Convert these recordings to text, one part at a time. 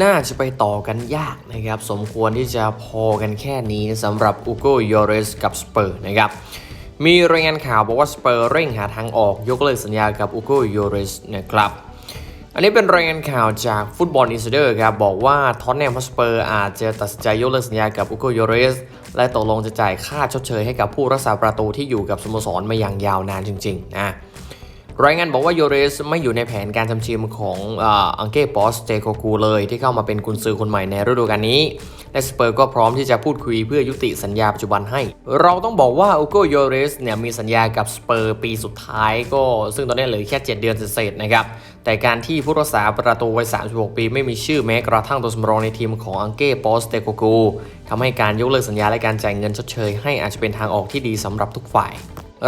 น่าจะไปต่อกันยากนะครับ สมควรที่จะพอกันแค่นี้สำหรับอุโกยเรสกับสเปอร์นะครับ มีรายงานข่าวบอกว่าสเปอร์เร่งหาทางออกยกเลิกสัญญากับอุโกยเรสนะครับ อันนี้เป็นรายงานข่าวจากฟุตบอลอินไซเดอร์ครับบอกว่าท็อตแนมฮอสเปอร์อาจจะตัดสินใจยกเลิกสัญญากับอุโกยเรสและตกลงจะจ่ายค่าชดเชยให้กับผู้รักษาประตูที่อยู่กับสโมสรมาอย่างยาวนานจริงๆนะ รายงานบอกว่าโยเรสไม่อยู่ในแผนการทำทีมของอังเก้ปอสเจโกกูเลย ที่เข้ามาเป็นกุนซือคนใหม่ในฤดูกาลนี้ และสเปอร์ก็พร้อมที่จะพูดคุยเพื่อยุติสัญญาปัจจุบันให้ เราต้องบอกว่าอุโกโยเรสเนี่ยมีสัญญากับสเปอร์ปีสุดท้ายก็ ซึ่งตอนนี้เหลือแค่ 7 เดือนเศษนะครับ แต่การที่ผู้รักษาประตูวัย 36 ปี ไม่มีชื่อแม้กระทั่งตัวสำรองในทีมของอังเก้ปอสเตโกกูทำให้การยกเลิกสัญญาและการจ่ายเงินชดเชย ให้อาจจะเป็นทางออกที่ดีสำหรับทุกฝ่าย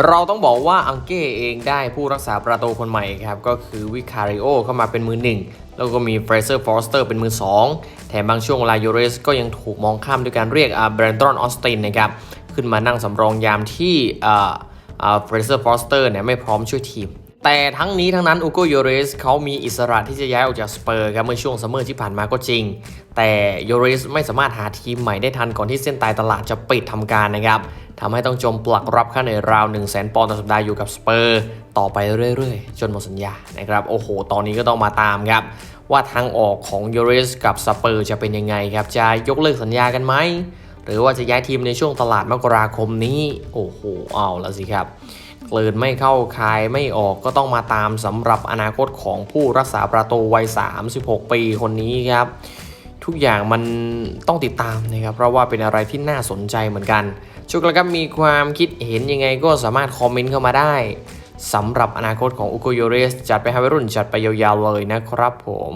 เราต้องบอกว่าอังเก้เองได้ผู้รักษาประตูคนใหม่ครับ ก็คือวิคาริโอเข้ามาเป็นมือหนึ่งแล้วก็มีเฟรเซอร์ฟอสเตอร์เป็นมือสองแถมบางช่วงเวลายูเรสก็ยังถูกมองข้ามด้วยการเรียกอาแบรนดอนออสตินนะครับ ขึ้นมานั่งสำรองยามที่เฟรเซอร์ฟอสเตอร์เนี่ยไม่พร้อมช่วยทีม แต่ทั้งนี้ทั้งนั้นอูโกโยเรสเขามีอิสระที่จะย้ายออกจากสเปอร์ครับเมื่อช่วงซัมเมอร์ที่ผ่านมาก็จริง แต่โยเรสไม่สามารถหาทีมใหม่ได้ทันก่อนที่เส้นตายตลาดจะปิดทำการนะครับทำให้ต้องจมปลักรับค่าเหนื่อยราว1 0 0 0 0แปอนด์ต่อสัปดาห์อยู่กับสเปอร์ ต่อไปเรื่อยๆ จนหมดสัญญานะครับโอ้โห ตอนนี้ก็ต้องมาตามครับ ว่าทางออกของโยเรสกับสเปอร์จะเป็นยังไงครับจะยกเลิกสัญญากันไหม หรือว่าจะย้ายทีมในช่วงตลาดมกราคมนี้ โอ้โห เอาละสิครับเกลืนไม่เข้าคายไม่ออกก็ต้องมาตามสำหรับอนาคตของผู้รักษาประตูวัย 36 ปีคนนี้ครับ ทุกอย่างมันต้องติดตามนะครับ เพราะว่าเป็นอะไรที่น่าสนใจเหมือนกัน ชุกแล้วครับมีความคิดเห็นยังไงก็สามารถคอมเมนต์เข้ามาได้สำหรับอนาคตของอุโกโยเรส จัดไปให้วัยรุ่นจัดไปยาวๆเลยนะครับผม